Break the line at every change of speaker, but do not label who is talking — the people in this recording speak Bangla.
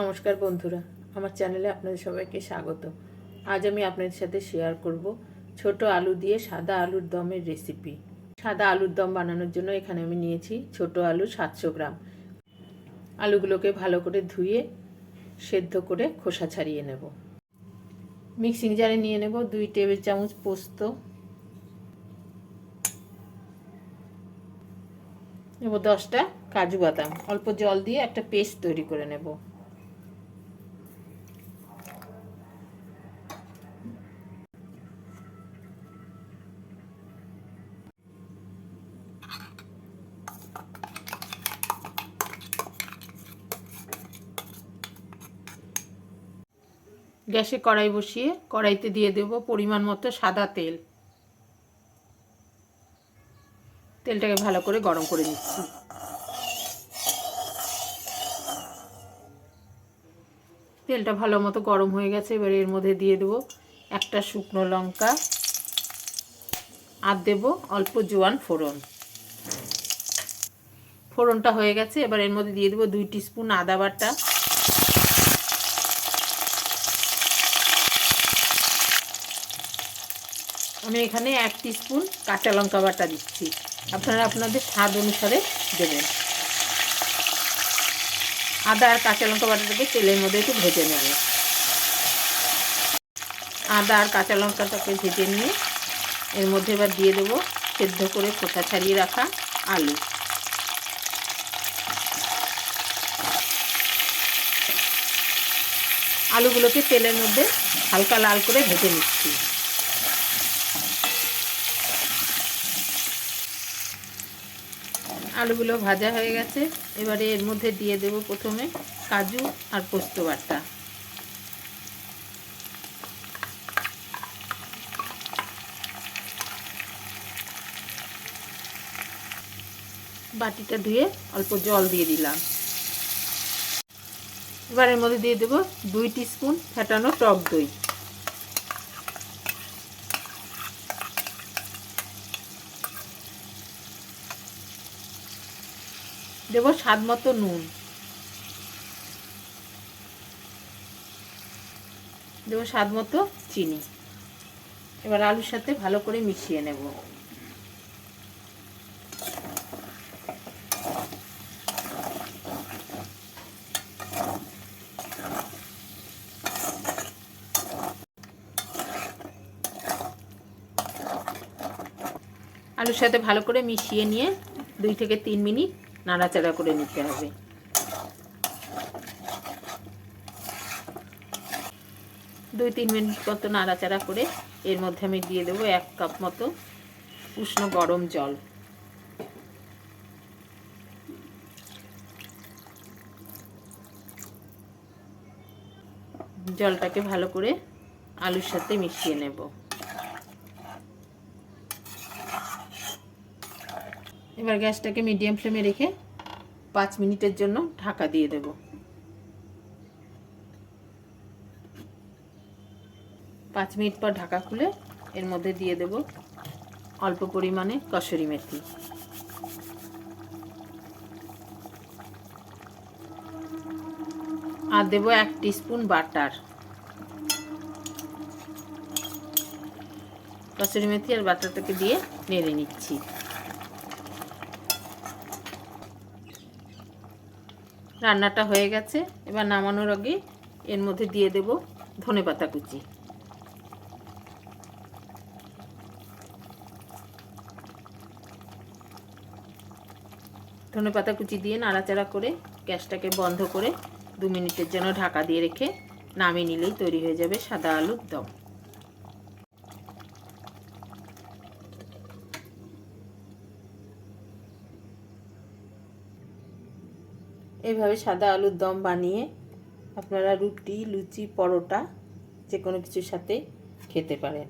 নমস্কার বন্ধুরা, আমার চ্যানেলে আপনাদের সবাইকে স্বাগত। আজ আমি আপনাদের সাথে শেয়ার করব ছোট আলু দিয়ে সাদা আলুর দমের রেসিপি সাদা আলুর দম বানানোর জন্য এখানে আমি নিয়েছি ছোট আলু সাতশো গ্রাম। আলুগুলোকে ভালো করে ধুয়ে, সেদ্ধ করে খোসা ছাড়িয়ে নেব। মিক্সিং জারে নিয়ে নেব দুই টেবিল চামচ পোস্ত। নেব দশটা কাজু বাদাম। অল্প জল দিয়ে একটা পেস্ট তৈরি করে নেব। গ্যাসে কড়াই বসিয়ে কড়াইতে দিয়ে দেব পরিমাণ মতো সাদা তেল। তেলটাকে ভালো করে গরম করে নিচ্ছি। তেলটা ভালো মতো গরম হয়ে গেছে, এবার এর মধ্যে দিয়ে দেবো একটা শুকনো লঙ্কা। আর দেবো অল্প জোয়ান ফোড়ন। ফোড়নটা হয়ে গেছে, এবার এর মধ্যে দিয়ে দেবো দুই স্পুন আদা বাটা। আমি এখানে এক স্পুন কাঁচা লঙ্কা বাটা দিচ্ছি। আপনারা আপনাদের স্বাদ অনুসারে দেবেন। আদা আর কাঁচা লঙ্কা বাটাটাকে তেলের মধ্যে একটু ভেজে নেব। আদা আর কাঁচা লঙ্কাটাকে ভেজে নিয়ে এর মধ্যে এবার দিয়ে দেবো সেদ্ধ করে খোসা ছাড়িয়ে রাখা আলু। আলুগুলোকে তেলের মধ্যে হালকা লাল করে ভেজে নিচ্ছি। আলুগুলো ভাজা হয়ে গেছে। এবারে এর মধ্যে দিয়ে দেব প্রথমে কাজু আর পোস্ত বাটা। বাটিটা ধুয়ে অল্প জল দিয়ে দিলাম। এবার এর মধ্যে দিয়ে দেব দুই স্পুন ফেটানো টক দই। দেবো স্বাদ মতো নুন। দেবো স্বাদ মতো চিনি। এবার আলুর সাথে ভালো করে মিশিয়ে নেব। আলুর সাথে ভালো করে মিশিয়ে নিয়ে দুই থেকে তিন মিনিট নাড়াচাড়া করে নিতে হবে। দুই তিন মিনিট মতো নাড়াচাড়া করে এর মধ্যে আমি দিয়ে দেবো এক কাপ মতো উষ্ণ গরম জল। জলটাকে ভালো করে আলুর সাথে মিশিয়ে নেব। এবার গ্যাসটাকে মিডিয়াম ফ্লেমে রেখে পাঁচ মিনিটের জন্য ঢাকা দিয়ে দেব। পাঁচ মিনিট পর ঢাকা খুলে এর মধ্যে দিয়ে দেব অল্প পরিমাণে কসুরি মেথি। আর দেবো এক স্পুন বাটার। কসুরি মেথি আর বাটারটাকে দিয়ে নেড়ে নিচ্ছি। রান্নাটা হয়ে গেছে। এবার নামানোর আগে এর মধ্যে দিয়ে দেব ধনে পাতা কুচি। ধনে পাতা কুচি দিয়ে নাড়াচাড়া করে গ্যাসটাকে বন্ধ করে দু মিনিটের জন্য ঢাকা দিয়ে রেখে নামিয়ে নিলেই তৈরি হয়ে যাবে সাদা আলুর দম। এইভাবে সাদা আলুর দম বানিয়ে আপনারা রুটি, লুচি, পরোটা যে কোনো কিছুর সাথে খেতে পারেন।